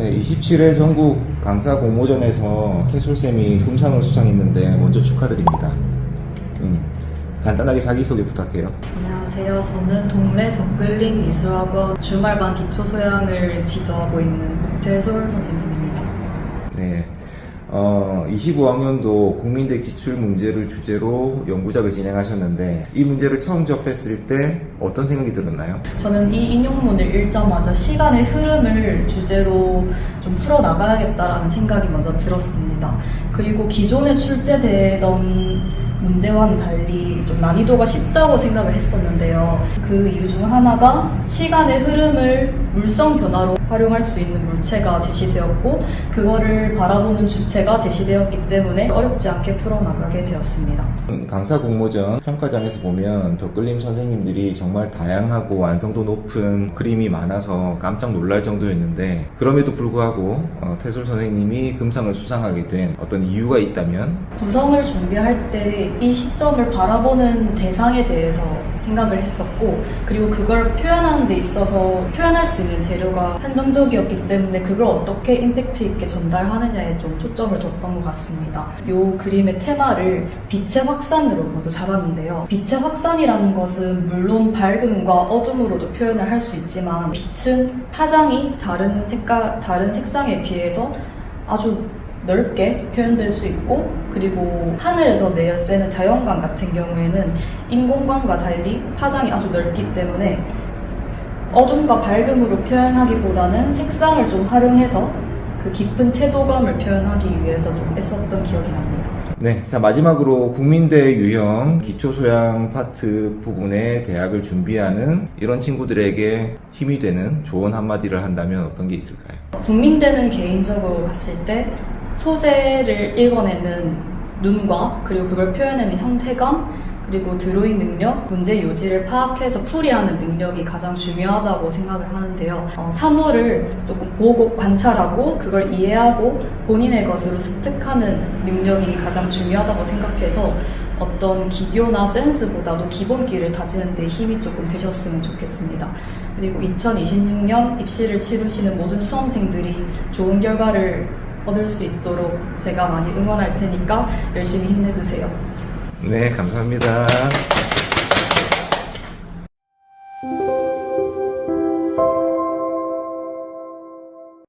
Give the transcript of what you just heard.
네, 27회 전국 강사 공모전에서 태솔쌤이 금상을 수상했는데 먼저 축하드립니다. 음, 간단하게 자기소개 부탁해요. 안녕하세요. 저는 동래 덕글린 미술학원 주말반 기초 소양을 지도하고 있는 국태솔 선생님입니다. 네, 어, 25학년도 국민대 기출 문제를 주제로 연구작을 진행하셨는데 이 문제를 처음 접했을 때 어떤 생각이 들었나요? 저는 이 인용문을 읽자마자 시간의 흐름을 주제로 좀 풀어나가야겠다라는 생각이 먼저 들었습니다. 그리고 기존에 출제되던 문제와는 달리 좀 난이도가 쉽다고 생각을 했었는데요. 그 이유 중 하나가 시간의 흐름을 물성 변화로 활용할 수 있는 물체가 제시되었고, 그거를 바라보는 주체가 제시되었기 때문에 어렵지 않게 풀어나가게 되었습니다. 음, 강사 공모전 평가장에서 보면 덕글림 선생님들이 정말 다양하고 완성도 높은 그림이 많아서 깜짝 놀랄 정도였는데 그럼에도 불구하고 어, 태솔 선생님이 금상을 수상하게 된 어떤 이유가 있다면 구성을 준비할 때 이 시점을 바라보는 대상에 대해서 생각을 했었고 그리고 그걸 표현하는 데 있어서 표현할 수 있는 재료가 한정적이었기 때문에 그걸 어떻게 임팩트 있게 전달하느냐에 좀 초점을 뒀던 것 같습니다. 이 그림의 테마를 빛의 확산으로 먼저 잡았는데요. 빛의 확산이라는 것은 물론 밝음과 어둠으로도 표현을 할 수 있지만 빛은 파장이 다른 색깔, 다른 색상에 비해서 아주 넓게 표현될 수 있고 그리고 하늘에서 내어지는 자연광 같은 경우에는 인공광과 달리 파장이 아주 넓기 때문에 어둠과 밝음으로 표현하기보다는 색상을 좀 활용해서 그 깊은 채도감을 표현하기 위해서 좀 애썼던 기억이 납니다. 네, 자 마지막으로 국민대 유형 기초 소양 파트 부분에 대학을 준비하는 이런 친구들에게 힘이 되는 조언 한마디를 한다면 어떤 게 있을까요? 국민대는 개인적으로 봤을 때 소재를 읽어내는 눈과 그리고 그걸 표현하는 형태감 그리고 드로잉 능력, 문제 요지를 파악해서 풀이하는 능력이 가장 중요하다고 생각을 하는데요. 어, 사물을 조금 보고 관찰하고 그걸 이해하고 본인의 것으로 습득하는 능력이 가장 중요하다고 생각해서 어떤 기교나 센스보다도 기본기를 다지는 데 힘이 조금 되셨으면 좋겠습니다. 그리고 2026년 입시를 치르시는 모든 수험생들이 좋은 결과를 얻을 수 있도록 제가 많이 응원할 테니까 열심히 힘내주세요. 네, 감사합니다.